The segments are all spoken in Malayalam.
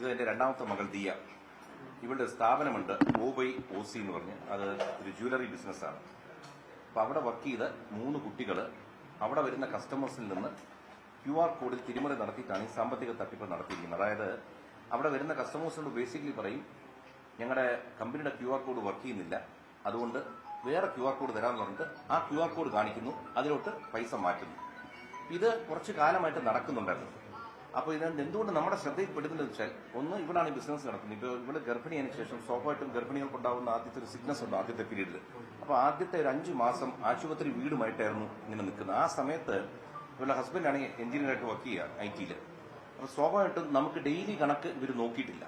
ഇത് എന്റെ രണ്ടാമത്തെ മകൾ ദിയ. ഇവളുടെ സ്ഥാപനമുണ്ട് ഓബൈ ഓസി എന്ന് പറഞ്ഞ്. അത് ഒരു ജ്വല്ലറി ബിസിനസ്സാണ് അപ്പൊ അവിടെ വർക്ക് ചെയ്ത മൂന്ന് കുട്ടികൾ അവിടെ വരുന്ന കസ്റ്റമേഴ്സിൽ നിന്ന് ക്യു ആർ കോഡിൽ തിരിമറി നടത്തിയിട്ടാണ് ഈ സാമ്പത്തിക തട്ടിപ്പ് നടത്തിയിരിക്കുന്നത്. അതായത് അവിടെ വരുന്ന കസ്റ്റമേഴ്സിനോട് ബേസിക്കലി പറയും ഞങ്ങളുടെ കമ്പനിയുടെ ക്യു ആർ കോഡ് വർക്ക് ചെയ്യുന്നില്ല. അതുകൊണ്ട് വേറെ ക്യു ആർ കോഡ് തരാമെന്ന് പറഞ്ഞിട്ട് ആ ക്യു ആർ കോഡ് കാണിക്കുന്നു. അതിലോട്ട് പൈസ മാറ്റുന്നു. ഇത് കുറച്ചു കാലമായിട്ട് നടക്കുന്നുണ്ടായിരുന്നു. അപ്പോൾ ഇത് എന്തുകൊണ്ട് നമ്മുടെ ശ്രദ്ധയിൽപ്പെടുന്നത് വെച്ചാൽ ഒന്ന് ഇവിടാണ് ബിസിനസ് നടക്കുന്നത്. ഇപ്പോൾ ഇവിടെ ഗർഭിണിയതിനു ശേഷം സ്വാഭാവികമായിട്ടും ഗർഭിണികൾക്കുണ്ടാവുന്ന ആദ്യത്തെ ഒരു സിഗ്നസ് ഉണ്ട് ആദ്യത്തെ പീരീഡിൽ അപ്പോൾ ആദ്യത്തെ ഒരു അഞ്ച് മാസം ആശുപത്രി വീടുമായിട്ടായിരുന്നു ഇങ്ങനെ നിൽക്കുന്നത്. ആ സമയത്ത് ഇവരുടെ ഹസ്ബൻഡ് ആണെങ്കിൽ എഞ്ചിനീയറായിട്ട് വർക്ക് ചെയ്യുക ഐ ടിയിൽ അപ്പോൾ സ്വാഭാവികമായിട്ടും നമുക്ക് ഡെയിലി കണക്ക് ഇവർ നോക്കിയിട്ടില്ല.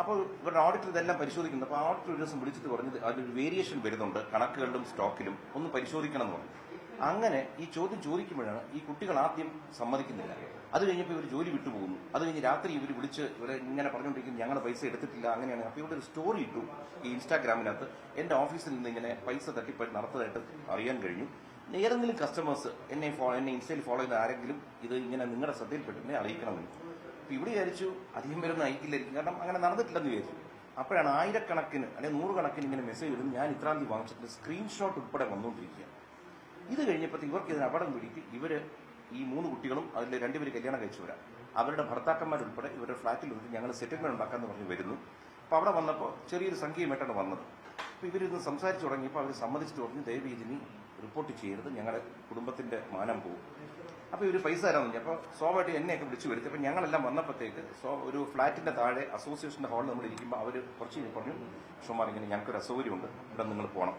അപ്പോൾ ഇവരുടെ ഓഡിറ്റർ ഇതെല്ലാം പരിശോധിക്കുന്നു അപ്പോൾ ഓഡിറ്റർ ഒരു ദിവസം വിളിച്ചിട്ട് പറഞ്ഞത് അതിലൊരു വേരിയേഷൻ വരുന്നുണ്ട് കണക്കുകളിലും സ്റ്റോക്കിലും ഒന്ന് പരിശോധിക്കണം എന്ന് പറഞ്ഞു. അങ്ങനെ ഈ ചോദ്യം ചോദിക്കുമ്പോഴാണ് ഈ കുട്ടികൾ ആദ്യം സമ്മതിക്കുന്നില്ല. അത് കഴിഞ്ഞപ്പോൾ ഇവർ ജോലി വിട്ടുപോകുന്നു. അത് കഴിഞ്ഞ് രാത്രി ഇവർ വിളിച്ച് ഇവരെ ഇങ്ങനെ പറഞ്ഞുകൊണ്ടിരിക്കും ഞങ്ങൾ പൈസ എടുത്തിട്ടില്ല. അങ്ങനെയാണ്. അപ്പോൾ ഇവിടെ ഒരു സ്റ്റോറി ഇട്ടു ഈ ഇൻസ്റ്റാഗ്രാമിനകത്ത്. എന്റെ ഓഫീസിൽ നിന്ന് ഇങ്ങനെ പൈസ തട്ടിപ്പറ്റി നടത്തതായിട്ട് അറിയാൻ കഴിഞ്ഞു. ഏതെങ്കിലും കസ്റ്റമേഴ്സ് എന്നെ ഫോളോ എന്നെ ഇൻസ്റ്റയിൽ ഫോളോ ചെയ്യുന്ന ആരെങ്കിലും ഇത് ഇങ്ങനെ നിങ്ങളുടെ ശ്രദ്ധയിൽപ്പെട്ടിട്ടുണ്ടെങ്കിൽ അറിയിക്കണമെന്ന്. അപ്പൊ ഇവിടെ വിചാരിച്ചു അധികം പേരൊന്നും അയക്കില്ലായിരിക്കും. കാരണം അങ്ങനെ നടന്നിട്ടില്ലെന്ന് വിചാരിച്ചു. അപ്പോഴാണ് ആയിരക്കണക്കിന് അല്ലെങ്കിൽ നൂറുകണക്കിന് ഇങ്ങനെ മെസ്സേജ് വരും ഞാൻ ഇത്രാം തീയതി വാങ്ങിച്ചിട്ട് സ്ക്രീൻഷോട്ട് ഉൾപ്പെടെ വന്നുകൊണ്ടിരിക്കുക ഇത് കഴിഞ്ഞപ്പോൾ ഇവർക്ക് ഇതിന് അപകടം പിടിയിട്ട് ഇവർ ഈ മൂന്ന് കുട്ടികളും അതിൽ രണ്ടുപേര് കല്യാണം കഴിച്ചു കഴിച്ചവരാ. അവരുടെ ഭർത്താക്കന്മാരുൾപ്പെടെ ഇവരുടെ ഫ്ളാറ്റിൽ വന്നിട്ട് ഞങ്ങൾ സെറ്റിൽമെന്റ് ഉണ്ടാക്കാന്ന് പറഞ്ഞ് വരുന്നു. അപ്പൊ അവിടെ വന്നപ്പോൾ ചെറിയൊരു സംഖ്യയുമായിട്ടാണ് വന്നത്. അപ്പൊ ഇവരിന്ന് സംസാരിച്ചു തുടങ്ങിയപ്പോൾ അവർ സമ്മതിച്ചിട്ട് പറഞ്ഞു ദയവ് ഇതിനി റിപ്പോർട്ട് ചെയ്യരുത് ഞങ്ങളുടെ കുടുംബത്തിന്റെ മാനം പോകും. അപ്പൊ ഇവർ പൈസ തരാൻ പറഞ്ഞു അപ്പൊ സ്വാഭാവികമായിട്ട് എന്നെയൊക്കെ വിളിച്ചു വരുത്തി. അപ്പൊ ഞങ്ങളെല്ലാം വന്നപ്പോഴത്തേക്ക് സോ ഒരു ഫ്ളാറ്റിന്റെ താഴെ അസോസിയേഷന്റെ ഹാളിൽ നമ്മൾ ഇരിക്കുമ്പോൾ അവർ കുറച്ച് പറഞ്ഞു ഷോമാർ ഇങ്ങനെ ഞങ്ങൾക്കൊരു അസൗകര്യമുണ്ട്. ഇവിടെ നിങ്ങൾ പോകണം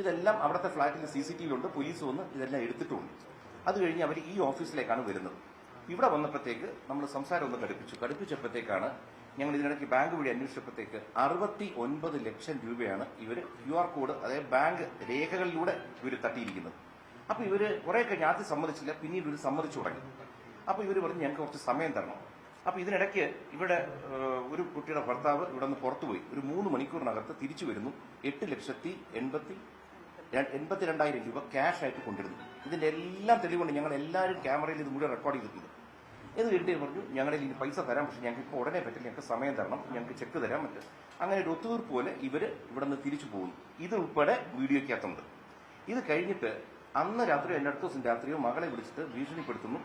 ഇതെല്ലാം അവിടുത്തെ ഫ്ളാറ്റിൽ സി സി ടി വി ഉണ്ട് പോലീസ് വന്ന് ഇതെല്ലാം എടുത്തിട്ടുണ്ട്. അത് കഴിഞ്ഞ് അവർ ഈ ഓഫീസിലേക്കാണ് വരുന്നത്. ഇവിടെ വന്നപ്പോഴത്തേക്ക് നമ്മൾ സംസാരം ഒന്ന് ഘടിപ്പിച്ചു. ഘടിപ്പിച്ചപ്പോഴത്തേക്കാണ് ഞങ്ങൾ ഇതിനിടയ്ക്ക് ബാങ്ക് വഴി അന്വേഷിച്ചപ്പോഴത്തേക്ക് അറുപത്തി ഒൻപത് ലക്ഷം രൂപയാണ് ഇവർ ക്യു ആർ കോഡ് അതായത് ബാങ്ക് രേഖകളിലൂടെ ഇവർ തട്ടിയിരിക്കുന്നത്. അപ്പൊ ഇവർ കുറെ കഴിഞ്ഞ് ആദ്യം സമ്മതിച്ചില്ല പിന്നീട് ഇവർ സമ്മതിച്ചു തുടങ്ങി. അപ്പൊ ഇവർ പറഞ്ഞു ഞങ്ങൾക്ക് കുറച്ച് സമയം തരണം. അപ്പൊ ഇതിനിടയ്ക്ക് ഇവിടെ ഒരു കുട്ടിയുടെ ഭർത്താവ് ഇവിടെ നിന്ന് പുറത്തുപോയി. ഒരു മൂന്ന് മണിക്കൂറിനകത്ത് തിരിച്ചു വരുന്നു. എട്ട് ലക്ഷത്തി എൺപത്തി എൺപത്തിരണ്ടായിരം രൂപ ക്യാഷ് ആയിട്ട് കൊണ്ടിരുന്നു ഇതിന്റെ എല്ലാം തെളിവുണ്ട്. ഞങ്ങൾ എല്ലാവരും ക്യാമറയിൽ ഇത് മുഴുവൻ റെക്കോർഡ് ചെയ്തിട്ടുണ്ട്. എന്ന് കഴിഞ്ഞിട്ട് പറഞ്ഞു ഞങ്ങളുടെ ഇനി പൈസ തരാം. പക്ഷെ ഞങ്ങൾക്ക് ഇപ്പോൾ ഉടനെ പറ്റില്ല. ഞങ്ങൾക്ക് സമയം തരണം. ഞങ്ങൾക്ക് ചെക്ക് തരാൻ പറ്റും. അങ്ങനെ ഒരു ഒത്തുതീർപ്പ് പോലെ ഇവർ ഇവിടെ നിന്ന് തിരിച്ചു പോകുന്നു ഇത് ഉൾപ്പെടെ വീഡിയോയ്ക്കകത്തുണ്ട്. ഇത് കഴിഞ്ഞിട്ട് അന്ന് രാത്രിയോ എന്റെ അടുത്ത ദിവസം രാത്രിയോ മകളെ വിളിച്ചിട്ട് ഭീഷണിപ്പെടുത്തുന്നു.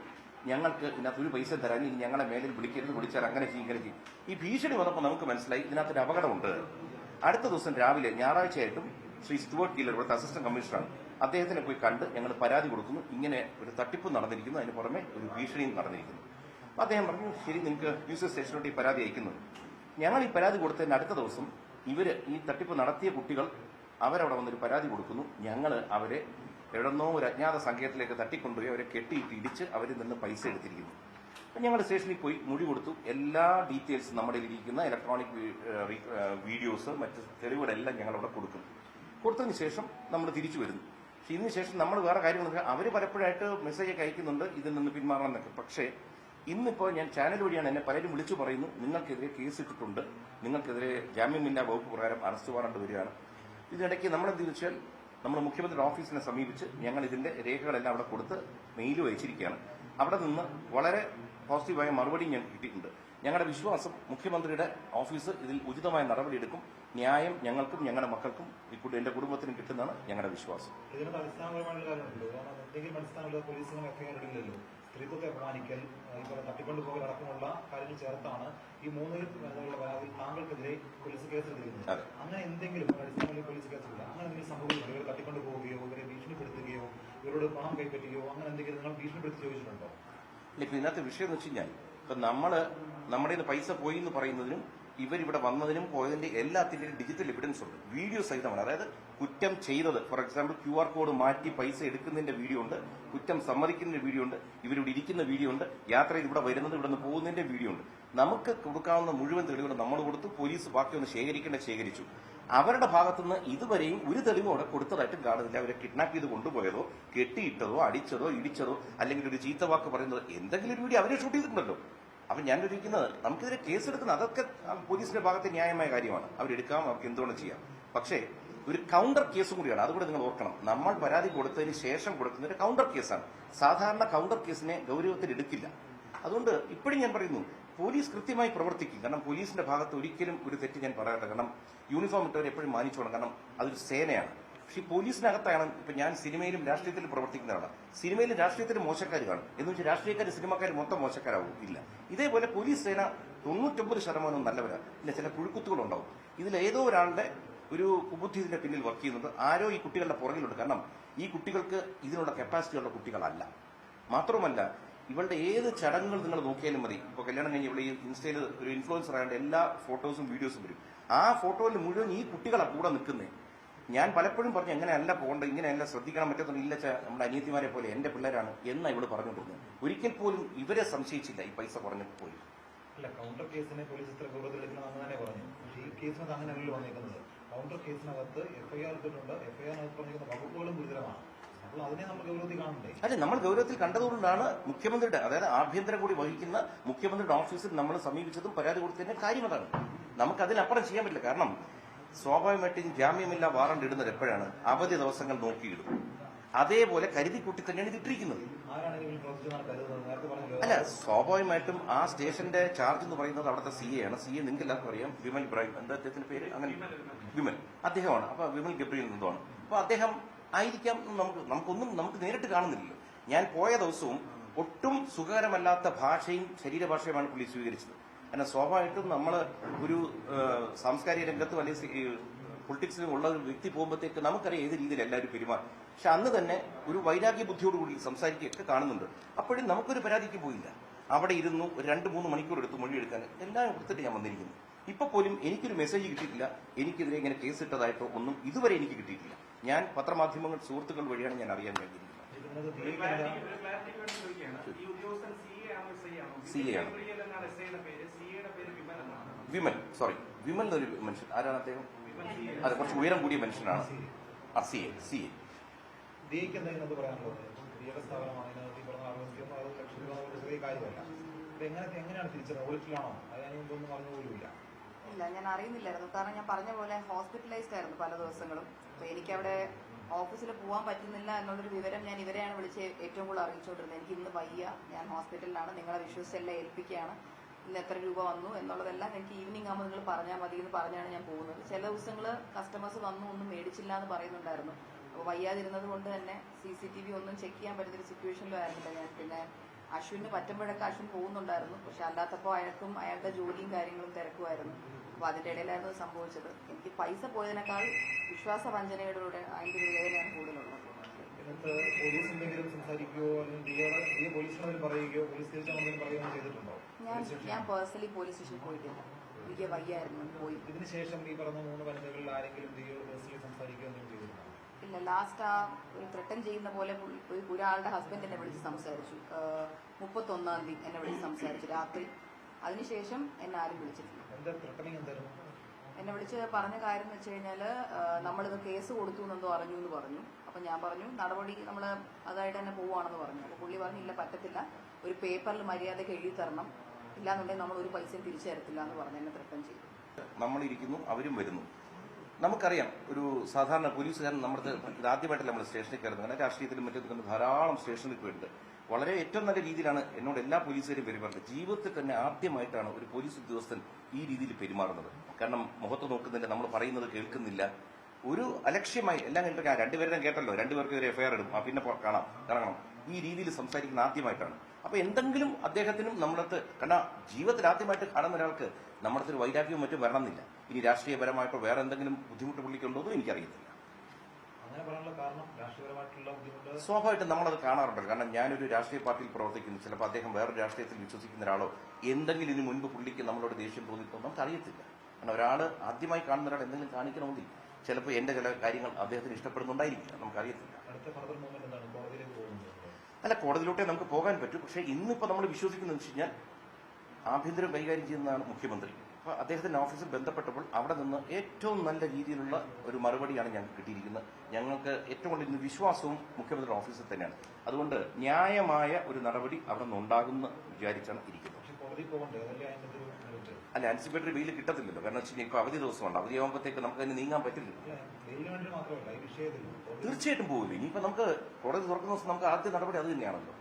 ഞങ്ങൾക്ക് ഇതിനകത്ത് ഒരു പൈസ തരാൻ ഇനി ഞങ്ങളെ മേലിൽ വിളിക്കരുത്. വിളിച്ചാൽ അങ്ങനെ ചെയ്യും ഇങ്ങനെ ചെയ്യും. ഈ ഭീഷണി വന്നപ്പോൾ നമുക്ക് മനസ്സിലായി ഇതിനകത്തൊരു അപകടമുണ്ട്. അടുത്ത ദിവസം രാവിലെ ഞായറാഴ്ചയായിട്ടും ശ്രീ സ്റ്റുവർട്ട് ഗീലർ ഇവിടുത്തെ അസിസ്റ്റന്റ് കമ്മീഷണർ അദ്ദേഹത്തിനെ പോയി കണ്ട് ഞങ്ങൾ പരാതി കൊടുക്കുന്നു. ഇങ്ങനെ ഒരു തട്ടിപ്പ് നടന്നിരിക്കുന്നു. അതിന് പുറമെ ഒരു ഭീഷണിയും നടന്നിരിക്കുന്നു. അപ്പോൾ അദ്ദേഹം പറഞ്ഞു ശരി നിങ്ങൾക്ക് ന്യൂസ് സ്റ്റേഷനിലോട്ട് ഈ പരാതി അയക്കുന്നു. ഞങ്ങൾ ഈ പരാതി കൊടുത്തതിന് അടുത്ത ദിവസം ഇവർ ഈ തട്ടിപ്പ് നടത്തിയ കുട്ടികൾ അവരവിടെ വന്നൊരു പരാതി കൊടുക്കുന്നു. ഞങ്ങൾ അവരെ എവിടെന്നോ ഒരു അജ്ഞാത സംഘത്തിലേക്ക് തട്ടിക്കൊണ്ടുപോയി അവരെ കെട്ടിയിട്ട് ഇടിച്ച് അവരിൽ നിന്ന് പൈസ എടുത്തിരിക്കുന്നു. അപ്പം ഞങ്ങൾ സ്റ്റേഷനിൽ പോയി മൊഴി കൊടുത്തു. എല്ലാ ഡീറ്റെയിൽസും നമ്മുടെ ഇരിക്കുന്ന ഇലക്ട്രോണിക് വീഡിയോസ് മറ്റ് തെളിവുകളെല്ലാം ഞങ്ങളവിടെ കൊടുക്കുന്നു കൊടുക്കും. കൊടുത്തതിന് ശേഷം നമ്മൾ തിരിച്ചു വരുന്നു. പക്ഷെ ഇതിന് ശേഷം നമ്മൾ വേറെ കാര്യങ്ങൾ അവർ പലപ്പോഴായിട്ട് മെസ്സേജ് ഒക്കെ അയക്കുന്നുണ്ട് ഇതിൽ നിന്ന് പിന്മാറണം എന്നൊക്കെ. പക്ഷേ ഇന്നിപ്പോൾ ഞാൻ ചാനൽ വഴിയാണ് എന്നെ പലരും വിളിച്ചു പറയുന്നു നിങ്ങൾക്കെതിരെ കേസ് ഇട്ടിട്ടുണ്ട്. നിങ്ങൾക്കെതിരെ ജാമ്യമില്ലാ വകുപ്പ് പ്രകാരം അറസ്റ്റ് വാറണ്ട് വരികയാണ്. ഇതിനിടയ്ക്ക് നമ്മളെന്ത് ചോദിച്ചാൽ നമ്മൾ മുഖ്യമന്ത്രിയുടെ ഓഫീസിനെ സമീപിച്ച് ഞങ്ങൾ ഇതിന്റെ രേഖകളെല്ലാം അവിടെ കൊടുത്ത് മെയിൽ അയച്ചിരിക്കുകയാണ്. അവിടെ നിന്ന് വളരെ പോസിറ്റീവായ മറുപടി ഞാൻ കിട്ടിയിട്ടുണ്ട്. ഞങ്ങളുടെ വിശ്വാസം മുഖ്യമന്ത്രിയുടെ ഓഫീസ് ഇതിൽ ഉചിതമായ നടപടിയെടുക്കും. ന്യായം ഞങ്ങൾക്കും ഞങ്ങളുടെ മക്കൾക്കും എന്റെ കുടുംബത്തിനും കിട്ടുന്നതാണ് ഞങ്ങളുടെ വിശ്വാസം. ഇതിനകത്ത് അടിസ്ഥാനപരമായിട്ടുള്ള കാര്യമുണ്ടല്ലോ കാരണം എന്തെങ്കിലും അടിസ്ഥാനമുള്ള പോലീസിനും എഫ്ഐആർ ഇടില്ലല്ലോ സ്ത്രീത്വത്തെ അപമാനിക്കൽ ഇതുപോലെ തട്ടിക്കൊണ്ട് പോകൽ അടക്കമുള്ള കാര്യങ്ങൾ ചേർത്താണ് ഈ മൂന്ന് മേഖലകളുടെ പരാതിയിൽ താങ്കൾക്കെതിരെ പോലീസ് കേസ് അതെ. അങ്ങനെ എന്തെങ്കിലും അടിസ്ഥാനങ്ങളിൽ പോലീസ് കേസ് അങ്ങനെ എന്തെങ്കിലും സംഭവിച്ചിട്ടുണ്ടോ ഇവരെ തട്ടിക്കൊണ്ട് പോവുകയോ ഇവരെ ഭീഷണിപ്പെടുത്തുകയോ ഇവരോട് പണം കൈപ്പറ്റുകയോ അങ്ങനെ എന്തെങ്കിലും നിങ്ങൾ ഭീഷണിപ്പെടുത്തി ചോദിച്ചിട്ടുണ്ടോ? ഇപ്പൊ ഇതിനകത്ത് വിഷയം എന്ന് വെച്ച് കഴിഞ്ഞാൽ ഇപ്പൊ നമ്മൾ നമ്മുടെ പൈസ പോയി എന്ന് പറയുന്നതിനും ഇവരിവിടെ വന്നതിനും പോയതിന്റെ എല്ലാത്തിന്റെയും ഡിജിറ്റൽ എവിഡൻസ് ഉണ്ട്. വീഡിയോ സഹിതമാണ്. അതായത് കുറ്റം ചെയ്തത്. For example Q R code മാറ്റി പൈസ എടുക്കുന്നതിന്റെ വീഡിയോ ഉണ്ട്. കുറ്റം സമ്മതിക്കുന്നതിന്റെ വീഡിയോ ഉണ്ട്. ഇവരിവിടെ ഇരിക്കുന്ന വീഡിയോ ഉണ്ട്. യാത്രയിൽ ഇവിടെ വരുന്നത് ഇവിടെ നിന്ന് പോകുന്നതിന്റെ വീഡിയോ ഉണ്ട്. നമുക്ക് കൊടുക്കാവുന്ന മുഴുവൻ തെളിവുകൾ നമ്മൾ കൊടുത്തു പോലീസ് ബാക്കി ഒന്ന് ശേഖരിക്കേണ്ട ശേഖരിച്ചു. അവരുടെ ഭാഗത്തുനിന്ന് ഇതുവരെയും ഒരു തെളിവും അവിടെ കൊടുത്തതായിട്ടും കാണുന്നില്ല. അവരെ കിഡ്നാപ്പ് ചെയ്ത് കൊണ്ടുപോയതോ കെട്ടിയിട്ടതോ അടിച്ചതോ ഇടിച്ചതോ അല്ലെങ്കിൽ ഒരു ചീത്ത വാക്ക് പറയുന്നതോ എന്തെങ്കിലും ഒരു വീഡിയോ അവരെ ഷൂട്ട് ചെയ്തിട്ടുണ്ടല്ലോ. അപ്പൊ ഞാൻ ചോദിക്കുന്നത് കേസ് കേസെടുക്കുന്ന അതൊക്കെ പോലീസിന്റെ ഭാഗത്തെ ന്യായമായ കാര്യമാണ്. അവരെടുക്കാം അവർക്ക് എന്തുകൊണ്ട് ചെയ്യാം. പക്ഷേ ഒരു കൗണ്ടർ കേസും കൂടിയാണ്. അതുകൂടെ നിങ്ങൾ ഓർക്കണം. നമ്മൾ പരാതി കൊടുത്തതിന് ശേഷം കൊടുക്കുന്ന ഒരു കൗണ്ടർ കേസാണ് സാധാരണ കൗണ്ടർ കേസിനെ ഗൗരവത്തിൽ എടുക്കില്ല. അതുകൊണ്ട് ഇപ്പോഴും ഞാൻ പറയുന്നു പോലീസ് കൃത്യമായി പ്രവർത്തിക്കും. കാരണം പോലീസിന്റെ ഭാഗത്ത് ഒരിക്കലും ഒരു തെറ്റ് ഞാൻ പറയാറില്ല. കാരണം യൂണിഫോം ഇട്ടവർ എപ്പോഴും മാനിച്ചോളാം. കാരണം അതൊരു സേനയാണ്. പക്ഷേ പോലീസിനകത്താണ് ഇപ്പൊ ഞാൻ സിനിമയിലും രാഷ്ട്രീയത്തിലും പ്രവർത്തിക്കുന്നതാണ്. സിനിമയിലും രാഷ്ട്രീയത്തിലും മോശക്കാർ കാണും എന്ന് വെച്ചാൽ രാഷ്ട്രീയക്കാർ സിനിമക്കാർ മൊത്തം മോശക്കാരാവും. ഇല്ല. ഇതേപോലെ പോലീസ് സേന തൊണ്ണൂറ്റൊമ്പത് ശതമാനവും നല്ലവരാണ്. പിന്നെ ചില പുഴുക്കുത്തുകളുണ്ടാവും. ഇതിൽ ഏതോ ഒരാളുടെ ഒരു കുബുദ്ധി ഇതിന്റെ പിന്നിൽ വർക്ക് ചെയ്യുന്നത് ആരോ ഈ കുട്ടികളുടെ പുറകിലുണ്ട്. കാരണം ഈ കുട്ടികൾക്ക് ഇതിനുള്ള കപ്പാസിറ്റിയുള്ള കുട്ടികളല്ല. മാത്രമല്ല ഇവളുടെ ഏത് ചടങ്ങുകൾ നിങ്ങൾ നോക്കിയാലും മതി. ഇപ്പൊ കല്യാണം കഴിഞ്ഞ് ഇവിടെ ഇൻസ്റ്റയിൽ ഒരു ഇൻഫ്ലുവൻസർ ആയതുകൊണ്ട് എല്ലാ ഫോട്ടോസും വീഡിയോസും വരും. ആ ഫോട്ടോയിൽ മുഴുവൻ ഈ കുട്ടികളാണ് കൂടെ നിൽക്കുന്നത് ഞാൻ പലപ്പോഴും പറഞ്ഞു എങ്ങനെയല്ല പോകേണ്ടത് ഇങ്ങനെയല്ല ശ്രദ്ധിക്കണം പറ്റത്തുള്ള ഇല്ല നമ്മുടെ അനിയത്തിമാരെ പോലെ എന്റെ പിള്ളേരാണ് എന്ന് ഇവിടെ പറഞ്ഞു പറഞ്ഞുകൊണ്ടിരുന്നത് ഒരിക്കൽ പോലും ഇവരെ സംശയിച്ചില്ല ഈ പൈസ പറഞ്ഞു പോയി. അല്ല കൗണ്ടർ കേസിനെ പോലീസ് ഇത്ര ഗൗരവത്തിലെടുക്കണമെന്ന് പറഞ്ഞു. പക്ഷേ ഈ കേസിനകത്ത് അങ്ങനെയല്ലല്ലോ വന്നിരിക്കുന്നത് കൗണ്ടർ കേസിനകത്ത് എഫ്ഐആർ ഇട്ടിട്ടുണ്ട്. എഫ്ഐആറിനകത്ത് പറഞ്ഞിരിക്കുന്ന വകുപ്പുകളും ഗുരുതരമാണ്. അല്ലെ നമ്മൾ ഗൗരവത്തിൽ കണ്ടതുകൊണ്ടാണ് മുഖ്യമന്ത്രിയുടെ അതായത് ആഭ്യന്തര കൂടി വഹിക്കുന്ന മുഖ്യമന്ത്രിയുടെ ഓഫീസിൽ നമ്മൾ സമീപിച്ചതും പരാതി കൊടുത്തതിന്റെ കാര്യം അതാണ്. നമുക്ക് അതിനപ്പുറം ചെയ്യാൻ പറ്റില്ല. കാരണം സ്വാഭാവികമായിട്ടും ജാമ്യമില്ല വാറണ്ട് ഇടുന്നത് എപ്പോഴാണ്? അവധി ദിവസങ്ങൾ നോക്കിയിടും. അതേപോലെ കരുതി കൂട്ടി തന്നെയാണ് ഇതിട്ടിരിക്കുന്നത് അല്ല സ്വാഭാവികമായിട്ടും ആ സ്റ്റേഷന്റെ ചാർജ് എന്ന് പറയുന്നത് അവിടുത്തെ സി എ ആണ്. സി എ നിങ്ങൾക്ക് എല്ലാവർക്കും അറിയാം. വിമൽ ഇബ്രാഹിം. എന്താ അദ്ദേഹത്തിന്റെ പേര്? അങ്ങനെ. വിമൽ. അദ്ദേഹമാണ്. അപ്പൊ വിമൽ ഗബ്രിയിൽ നിന്നുമാണ് അപ്പൊ അദ്ദേഹം ആയിരിക്കാം നമുക്ക് നമുക്കൊന്നും നമുക്ക് നേരിട്ട് കാണുന്നില്ലല്ലോ. ഞാൻ പോയ ദിവസവും ഒട്ടും സുഖകരമല്ലാത്ത ഭാഷയും ശരീരഭാഷയുമാണ് പുള്ളി സ്വീകരിച്ചത്. കാരണം സ്വാഭാവികമായിട്ടും നമ്മൾ ഒരു സാംസ്കാരിക രംഗത്തും അല്ലെങ്കിൽ പൊളിറ്റിക്സിലും ഉള്ള ഒരു വ്യക്തി പോകുമ്പോഴത്തേക്ക് നമുക്കറിയാം ഏത് രീതിയിൽ എല്ലാവരും പെരുമാറും. പക്ഷെ അന്ന് തന്നെ ഒരു വൈരാഗ്യ ബുദ്ധിയോടുകൂടി സംസാരിക്കുകയൊക്കെ കാണുന്നുണ്ട്. അപ്പോഴും നമുക്കൊരു പരാതിക്ക് പോയില്ല. അവിടെ ഇരുന്നു രണ്ട് മൂന്ന് മണിക്കൂർ എടുത്ത് മൊഴിയെടുക്കാൻ എല്ലാം കൊടുത്തിട്ട് ഞാൻ വന്നിരിക്കുന്നു. ഇപ്പൊ പോലും എനിക്കൊരു മെസ്സേജ് കിട്ടിയിട്ടില്ല. എനിക്കെതിരെ ഇങ്ങനെ കേസ് ഇട്ടതായിട്ടോ ഒന്നും ഇതുവരെ എനിക്ക് കിട്ടിയിട്ടില്ല. ഞാൻ പത്രമാധ്യമങ്ങൾ സുഹൃത്തുക്കൾ വഴിയാണ് ഞാൻ അറിയാൻ കഴിഞ്ഞിരിക്കുന്നത്. സി CA ആണോ. വിമൽ. വിമൽ സോറി വിമൽ എന്നൊരു മനുഷ്യൻ. ആരാണ് അദ്ദേഹം? അതെ കുറച്ച് ഉയരം കൂടിയ മനുഷ്യനാണ്. ആ സി എ സി എ പറഞ്ഞ എങ്ങനെയാണ് തിരിച്ചത്? ഓഡിറ്റിലാണോ അത് പറഞ്ഞ മുമ്പൊന്നും അറിഞ്ഞ പോലുമില്ല. ഇല്ല ഞാൻ അറിയുന്നില്ലായിരുന്നു. കാരണം ഞാൻ പറഞ്ഞ പോലെ ഹോസ്പിറ്റലൈസ്ഡ് ആയിരുന്നു പല ദിവസങ്ങളും. അപ്പൊ എനിക്കവിടെ ഓഫീസിൽ പോകാൻ പറ്റുന്നില്ല എന്നുള്ളൊരു വിവരം ഞാൻ ഇവരെയാണ് വിളിച്ച് ഏറ്റവും കൂടുതൽ അറിയിച്ചുകൊണ്ടിരുന്നത്. എനിക്ക് ഇന്ന് വയ്യ ഞാൻ ഹോസ്പിറ്റലിലാണ് നിങ്ങളെ വിശ്വസിച്ചെല്ലാം ഏൽപ്പിക്കുകയാണ്. ഇന്ന് എത്ര രൂപ വന്നു എന്നുള്ളതെല്ലാം എനിക്ക് ഈവനിങ് ആകുമ്പോൾ നിങ്ങൾ പറഞ്ഞാൽ മതി എന്ന് പറഞ്ഞാണ് ഞാൻ പോകുന്നത്. ചില ദിവസങ്ങൾ കസ്റ്റമേഴ്സ് വന്നു ഒന്നും മേടിച്ചില്ല എന്ന് പറയുന്നുണ്ടായിരുന്നു. അപ്പോൾ വയ്യാതിരുന്നത് കൊണ്ട് തന്നെ സി സി ടി വി ഒന്നും ചെക്ക് ചെയ്യാൻ പറ്റുന്നൊരു സിറ്റുവേഷനിലായിരുന്നില്ല ഞാൻ. പിന്നെ അശ്വിന് പറ്റുമ്പോഴൊക്കെ അശ്വിൻ പോകുന്നുണ്ടായിരുന്നു. പക്ഷെ അല്ലാത്തപ്പോൾ അയാൾക്കും അയാളുടെ ജോലിയും കാര്യങ്ങളും തിരക്കുമായിരുന്നു. അപ്പോൾ അതിന്റെ ഇടയിലായിരുന്നു സംഭവിച്ചത്. എനിക്ക് പൈസ പോയതിനേക്കാൾ വിശ്വാസവഞ്ചനയോടുകൂടെ അതിന്റെ ഒരു വേദനയാണ് കൂടുതലുള്ളത്. ഞാൻ ഞാൻ പേഴ്സണലി പോലീസ് സ്റ്റേഷനിൽ പോയിട്ടില്ല. എനിക്ക് വയ്യായിരുന്നു പോയി. ഇതിനുശേഷം ഈ പറഞ്ഞ മൂന്ന് വനിതകളിൽ ആരെങ്കിലും ഡിയോ പേഴ്സണലി സംസാരിക്കുകയോ എന്തെങ്കിലും ചെയ്തിട്ടുണ്ടോ ഇല്ല ലാസ്റ്റ് ആ ഒരു ത്രട്ടൻ ചെയ്യുന്ന പോലെ ഒരാളുടെ ഹസ്ബൻഡ് എന്നെ വിളിച്ച് സംസാരിച്ചു. മുപ്പത്തൊന്നാം തീയതി എന്നെ വിളിച്ച് സംസാരിച്ചു രാത്രി. അതിനുശേഷം എന്നെ ആരും വിളിച്ചിട്ടില്ല. എന്നെ വിളിച്ച് പറഞ്ഞ കാര്യം എന്ന് വെച്ച് കഴിഞ്ഞാൽ നമ്മളിത് കേസ് കൊടുത്തു എന്നെന്തോ അറിഞ്ഞു എന്ന് പറഞ്ഞു. അപ്പം ഞാൻ പറഞ്ഞു നടപടി നമ്മൾ അതായിട്ട് തന്നെ പോവുകയാണെന്ന് പറഞ്ഞു. അപ്പോൾ പുള്ളി പറഞ്ഞു ഇല്ല പറ്റത്തില്ല. ഒരു പേപ്പറിൽ മര്യാദയ്ക്ക് എഴുതി തരണം. ഇല്ലാന്നുണ്ടെങ്കിൽ നമ്മൾ ഒരു പൈസയും തിരിച്ചു തരത്തില്ല എന്ന് പറഞ്ഞു എന്നെ ത്രട്ടൻ ചെയ്തു. നമ്മളിരിക്കുന്നു അവരും വരുന്നു. നമുക്കറിയാം ഒരു സാധാരണ പോലീസുകാരൻ നമ്മുടെ ഇത് ആദ്യമായിട്ടല്ല നമ്മൾ സ്റ്റേഷനിൽ കയറുന്നത്. അങ്ങനെ രാഷ്ട്രീയത്തിലും മറ്റും നിൽക്കുന്ന ധാരാളം സ്റ്റേഷനിൽ പോയിട്ടുണ്ട്. വളരെ ഏറ്റവും നല്ല രീതിയിലാണ് എന്നോട് എല്ലാ പോലീസുകാരും പെരുമാറുന്നത് ജീവിതത്തിൽ തന്നെ ആദ്യമായിട്ടാണ് ഒരു പോലീസ് ഉദ്യോഗസ്ഥൻ ഈ രീതിയിൽ പെരുമാറുന്നത്. കാരണം മുഖത്ത് നോക്കുന്നില്ല നമ്മൾ പറയുന്നത് കേൾക്കുന്നില്ല. ഒരു അലക്ഷ്യമായി എല്ലാം കണ്ടിട്ട് രണ്ടുപേരും കേട്ടല്ലോ. രണ്ടുപേർക്ക് ഒരു എഫ്ഐആർ ഇടും. ആ പിന്നെ കാണാം. ഇറങ്ങണം ഈ രീതിയിൽ സംസാരിക്കുന്ന ആദ്യമായിട്ടാണ്. അപ്പൊ എന്തെങ്കിലും അദ്ദേഹത്തിനും നമ്മളടുത്ത് കാരണം ജീവിതത്തിൽ ആദ്യമായിട്ട് കാണുന്ന ഒരാൾക്ക് നമ്മുടെ ഒരു വൈരാഗ്യവും മറ്റും വരണമെന്നില്ല. ഇനി രാഷ്ട്രീയപരമായിട്ടോ വേറെ എന്തെങ്കിലും ബുദ്ധിമുട്ട് പുള്ളിക്കുണ്ടോ എന്നും എനിക്കറിയത്തില്ല സ്വാഭാവികമായിട്ടും നമ്മളത് കാണാറുണ്ടല്ലോ. കാരണം ഞാനൊരു രാഷ്ട്രീയ പാർട്ടിയിൽ പ്രവർത്തിക്കുന്നു. ചിലപ്പോൾ അദ്ദേഹം വേറെ രാഷ്ട്രീയത്തിൽ വിശ്വസിക്കുന്ന ഒരാളോ എന്തെങ്കിലും ഇതിന് മുൻപ് പുള്ളിക്ക് നമ്മളോട് ദേഷ്യം തോന്നിയിട്ടുണ്ടോ നമുക്ക് അറിയത്തില്ല കാരണം ഒരാൾ ആദ്യമായി കാണുന്ന ഒരാൾ എന്തെങ്കിലും കാണിക്കണമെങ്കിൽ ചിലപ്പോൾ എന്റെ ചില കാര്യങ്ങൾ അദ്ദേഹത്തിന് ഇഷ്ടപ്പെടുന്നുണ്ടായിരിക്കില്ല നമുക്കറിയത്തില്ല. അല്ല കോടതിയിലോട്ടേ നമുക്ക് പോകാൻ പറ്റും. പക്ഷേ ഇന്നിപ്പോൾ നമ്മൾ വിശ്വസിക്കുന്നത് വെച്ച് കഴിഞ്ഞാൽ ആഭ്യന്തരം കൈകാര്യം ചെയ്യുന്നതാണ് മുഖ്യമന്ത്രി. അപ്പോൾ അദ്ദേഹത്തിന്റെ ഓഫീസിൽ ബന്ധപ്പെട്ടപ്പോൾ അവിടെ നിന്ന് ഏറ്റവും നല്ല രീതിയിലുള്ള ഒരു മറുപടിയാണ് ഞങ്ങൾക്ക് കിട്ടിയിരിക്കുന്നത്. ഞങ്ങൾക്ക് ഏറ്റവും കൂടുതൽ ഇന്ന് വിശ്വാസവും മുഖ്യമന്ത്രിയുടെ ഓഫീസിൽ തന്നെയാണ്. അതുകൊണ്ട് ന്യായമായ ഒരു നടപടി അവിടെ നിന്ന് ഉണ്ടാകുമെന്ന് വിചാരിച്ചാണ് ഇരിക്കുന്നത്. അല്ല ആൻസിപ്പേറ്ററി ബെയിൽ കിട്ടത്തില്ലല്ലോ. കാരണം വെച്ചാൽ ഇപ്പോൾ അവധി ദിവസമുണ്ട്. അവധിയാകുമ്പോഴത്തേക്ക് നമുക്ക് അതിന് നീങ്ങാൻ പറ്റില്ല തീർച്ചയായിട്ടും പോകില്ല ഇനിയിപ്പോൾ നമുക്ക് കോടതി തുറക്കുന്ന ദിവസം നമുക്ക് ആദ്യ നടപടി അത് തന്നെയാണല്ലോ.